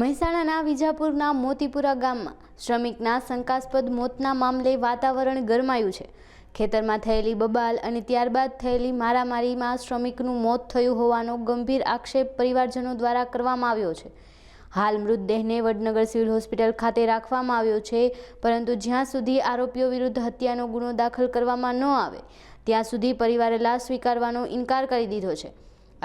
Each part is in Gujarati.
મહેસાણાના વિજાપુરના મોતીપુરા ગામમાં શ્રમિકના શંકાસ્પદ મોતના મામલે વાતાવરણ ગરમાયું છે. ખેતરમાં થયેલી બબાલ અને ત્યારબાદ થયેલી મારામારીમાં શ્રમિકનું મોત થયું હોવાનો ગંભીર આક્ષેપ પરિવારજનો દ્વારા કરવામાં આવ્યો છે. હાલ મૃતદેહને વડનગર સિવિલ હોસ્પિટલ ખાતે રાખવામાં આવ્યો છે, પરંતુ જ્યાં સુધી આરોપીઓ વિરુદ્ધ હત્યાનો ગુનો દાખલ કરવામાં ન આવે, ત્યાં સુધી પરિવારે લાશ સ્વીકારવાનો ઇનકાર કરી દીધો છે.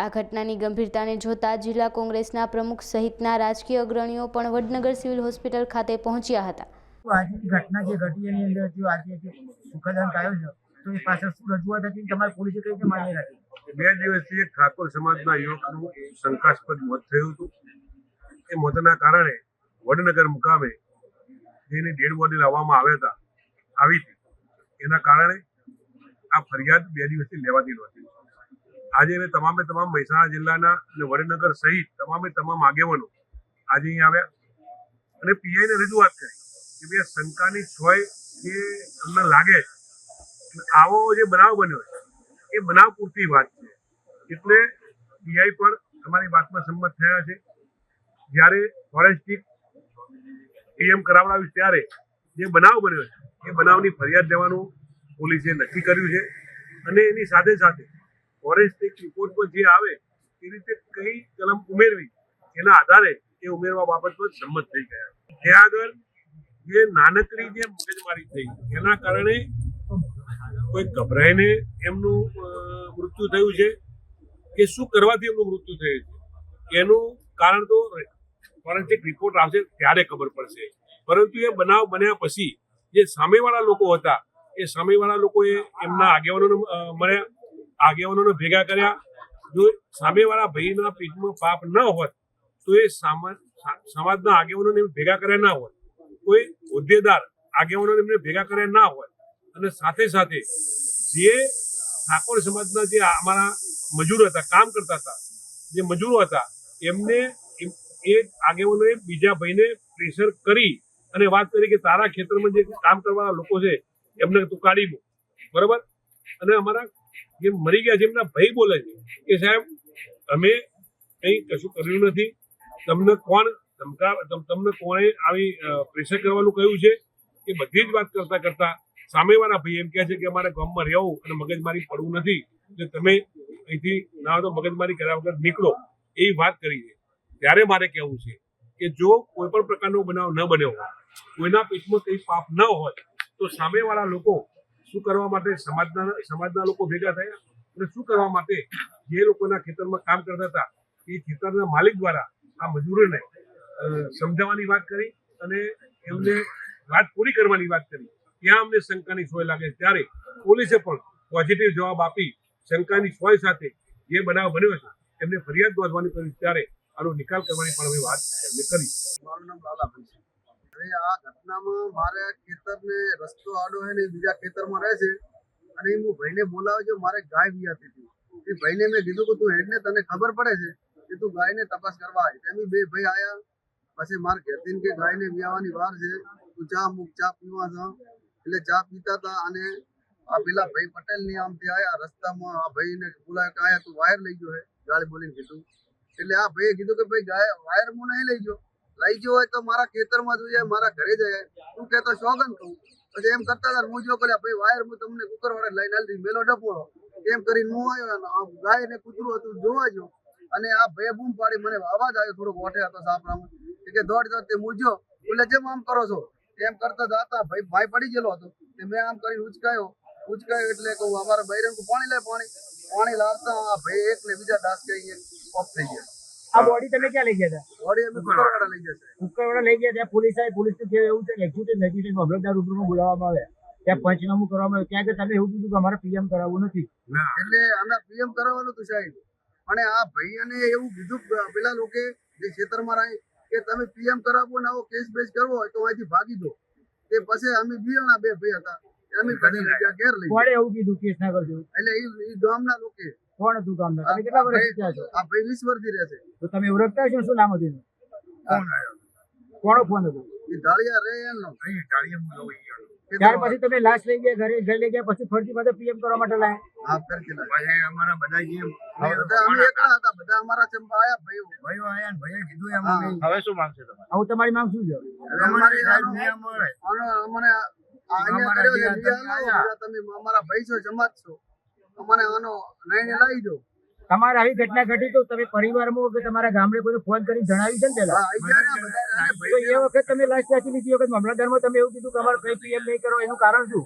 આ ઘટનાની ગંભીરતાને જોતા જિલ્લા કોંગ્રેસના પ્રમુખ સહિતના રાજકીય અગ્રણીઓ પણ વડનગર સિવિલ હોસ્પિટલ ખાતે પહોંચ્યા હતા. આજની ઘટના જે ઘટી એની અંદર જો આજે જે સુખદ થયો છે તો એ પાછળ શું રજૂઆત હતી તમારે પોલીસે કઈ રીતે માન્ય રાખી? બે દિવસથી એક ઠાકોર સમાજના યુવકનું શંકાસ્પદ મોત થયું હતું. એ મોતના કારણે વડનગર મુકામે જેની ડેડ બોડી લાવવામાં આવ્યા હતા આવી હતી. એના કારણે આ ફરિયાદ બે દિવસથી લેવાતી નહોતી. આજે એને તમામે તમામ મહેસાણા જિલ્લાના અને વડનગર સહિત તમામે તમામ આગેવાનો આજે અહીં આવ્યા. અને પીઆઈને રજૂઆત કરી કે ભાઈ શંકાની છોય કે અમને લાગે છે આવો જે બનાવ બન્યો છે, એ બનાવ પૂરતી વાત છે. એટલે પીઆઈ પણ અમારી વાતમાં સંમત થયા છે. જ્યારે ફોરેન્સિક પીએમ કરાવડાવ્યું ત્યારે જે બનાવ બન્યો છે, એ બનાવની ફરિયાદ લેવાનું પોલીસે નક્કી કર્યું છે. અને એની સાથે સાથે ફોરેન્સિક રિપોર્ટમાં જે આવે, એ રીતે કઈ કલમ ઉમેરવી એના આધારે એ ઉમેરવા બાબત પર સંમત થઈ ગયા. ત્યાં આગળ જે નાનકડી જે મગજમારી થઈ એના કારણે કોઈ ગભરાઈને એમનું મૃત્યુ થયું છે. કે શું કરવાથી એમનું મૃત્યુ થયું છે? એનું કારણ તો ફોરેન્સિક રિપોર્ટ આવશે ત્યારે ખબર પડશે. પરંતુ એ બનાવ બન્યા પછી જે સામેવાળા લોકો હતા, એ સામેવાળા લોકોએ એમના આગેવાનોને મળ્યા. આગેવાનોને ભેગા કર્યા. જો સામેવાળા ભાઈના પેટમાં પાપ ન હોત, તો એ સામા- સમાજના આગેવાનોને ભેગા કર્યા ના હોત. કોઈ હોદ્દેદાર આગેવાનોને એમને ભેગા કર્યા ના હોય અને સાથે સાથે જે ઠાકોર સમાજના જે અમારા મજૂર હતા, કામ કરતા હતા, જે મજૂરો હતા, એમને એ આગેવાનોએ બીજા ભાઈને પ્રેશર કરી અને વાત કરી કે તારા ખેતરમાં જે કામ કરવાના લોકો છે, એમને તું કાઢી મૂક. બરાબર? અને અમારા જે મરી ગયા છે એમના ભાઈ બોલે છે. કે સાહેબ, અમે કંઈ કશું કર્યું નથી. તમને કોણ ધમકા, તમ- તમને કોણે આવી પ્રેશર કરવાનું કહ્યું છે? એ બધી જ વાત કરતા કરતા સામેવાળા ભાઈ એમ કહે છે કે અમારે ગામમાં રહેવું અને મગજમારી પડવું નથી. એટલે તમે અહીંથી ના તો મગજમારી કર્યા વગર નીકળો. એવી વાત કરી છે. ત્યારે મારે કહેવું છે કે જો કોઈ પણ પ્રકારનો બનાવ ન બન્યો કોઈના પેટમાં કંઈ પાપ ન હોય, તો સામેવાળા લોકો શું કરવા માટે સમાજના સમાજના લોકો ભેગા થયા અને શું કરવા માટે જે લોકોના ખેતરમાં કામ કરતા હતા, એ ખેતરના માલિક દ્વારા આ મજૂરોને સમજાવવાની વાત કરી અને એમને વાત પૂરી કરવાની વાત કરી. ત્યાં અમને શંકાની સોય લાગે ત્યારે પોલીસે પણ પોઝિટિવ જવાબ આપી શંકાની સોય સાથે જે બનાવ બન્યો છે, એમને ફરિયાદ નોંધવાની કરી. ત્યારે આનો નિકાલ કરવાની પણ અમે વાત એમને કરી. મારું નામ લાલાભાઈ છે. હવે આ ઘટનામાં મારે ખેતરને રસ્તો આડો છે ને બીજા બીજા ખેતરમાં રહે છે અને હું ભાઈને બોલાવ્યો મારે ગાય વિયાતી હતી. એ ભાઈને મેં કીધું કે તું હેડને, તને ખબર પડે છે કે તું ગાયને તપાસ કરવા આવી. એમ બે ભાઈ આયા, પછી માર ઘેરથી કે ગાયને વિયાવાની વાર છે, તું ચા મૂક, ચા પીવા છો એટલે ચા પીતા હતા અને આ પેલા ભાઈ પટેલની આમથી આયા રસ્તામાં આ ભાઈને બોલાય કે આયા તું વાયર લઈ ગયો હે, ગાળી બોલીને કીધું. એટલે આ ભાઈએ કીધું કે ભાઈ ગાય વાયર હું નહીં લઈ ગયો. લઈ ગયો હોય તો મારા ખેતરમાં જોઈએ મારા ઘરે જાય. તું કહેતો શોગન કહું. પછી એમ કરતા હતા હું જો કર્યા ભાઈ વાયર હું તમને કુકર વાળે લઈને આવી મેલો ડપોળો એમ કરીને હું આવ્યો ગાય ને કૂતરું હતું, જોવા જો અને આ ભાઈ બૂમ પાડી મને અવાજ આવ્યો, થોડોક ઓઠે હતો સાપરામાં. કે દોડ દોડ તે મૂજ્યો. એટલે જેમ આમ કરો છો. એમ કરતા હતા ભાઈ ભાઈ પડી ગયેલો હતો. તે મેં આમ કરી ઉચકાયો. ઉચકાયો એટલે કહું, અમારા બૈરન પાણી લે પાણી. પાણી લાવતા આ ભાઈ એક ને બીજા દાસ કહીએ ઓફ થઈ ગયા. આ બોડી તમે ક્યાં લઈ ગયા હતા? બોડી અમે કુકરવાડા લઈ જશે કુકરવાડા લઈ ગયા ત્યાં પોલીસ આવી પોલીસ તો એવું છે કે એક્ઝિક્યુટિવ મેજિસ્ટ્રેટ મામલતદાર રૂબરૂમાં બોલાવવામાં આવ્યા. ત્યાં પંચનામું કરવામાં આવ્યું. ત્યાં કે તમે એવું કીધું કે અમારે પીએમ કરાવવું નથી. એટલે અમે પીએમ કરાવવાનું હતું સાહેબ. અને આ ભાઈને એવું કીધું પેલા લોકો જે ક્ષેત્રમાં રહે કે તમે પીએમ કરાવવો ને આવો કેસ બેસ કરવો હોય તો અહીંથી ભાગી દો. તે પછી અમે બિયાણા બે ભાઈ હતા. અમે ઘણી જગ્યા ઘેર લઈ ગયા. એવું કીધું કેસ ના કરજો? એટલે એ ગામના લોકો. કોણ હતું કામદાર તમે કેટલા વર્ષ ભાઈ- ત્યાં છો? આ ભાઈ વીસ વર્ષથી રહે છે. તો તમે ઓળખતા છો શું નામ હતું કોણ આવ્યો કોણ? ફોન હતો? એ ડાળિયા રહે એનો. ગાડીએ હું લઉં અહીંયા. ત્યાર પછી તમે લાશ લઈ ગયા ઘરે ઘરે લઈ ગયા પછી ફરતી પાછા પીએમ કરવા માટે લાયા? હા ફેરથી લાવ્યા. બધા અમે એકલા હતા બધા અમારા ચંપા આયા ભાઈઓ. હવે શું માંગશે તમારે? આવું તમારી માંગ શું છે? હવે અમારી આનો આનો અમને આ અહીંયા કર્યો છે ન્યાય. બધા તમે અમારા ભાઈ છો જમાત છો. અમને આનો ન્યાય લાવી દો તમારે આવી ઘટના ઘટી તો તમે પરિવારમાં કે તમારા ગામડે કોઈ ફોન કરી જણાવી છે ને પેલા એ વખત તમે લાશ ચાચી લીધી વખત મામલતદારમાં તમે એવું કીધું કે અમારે કઈ પીએમ નહીં કરો એનું કારણ શું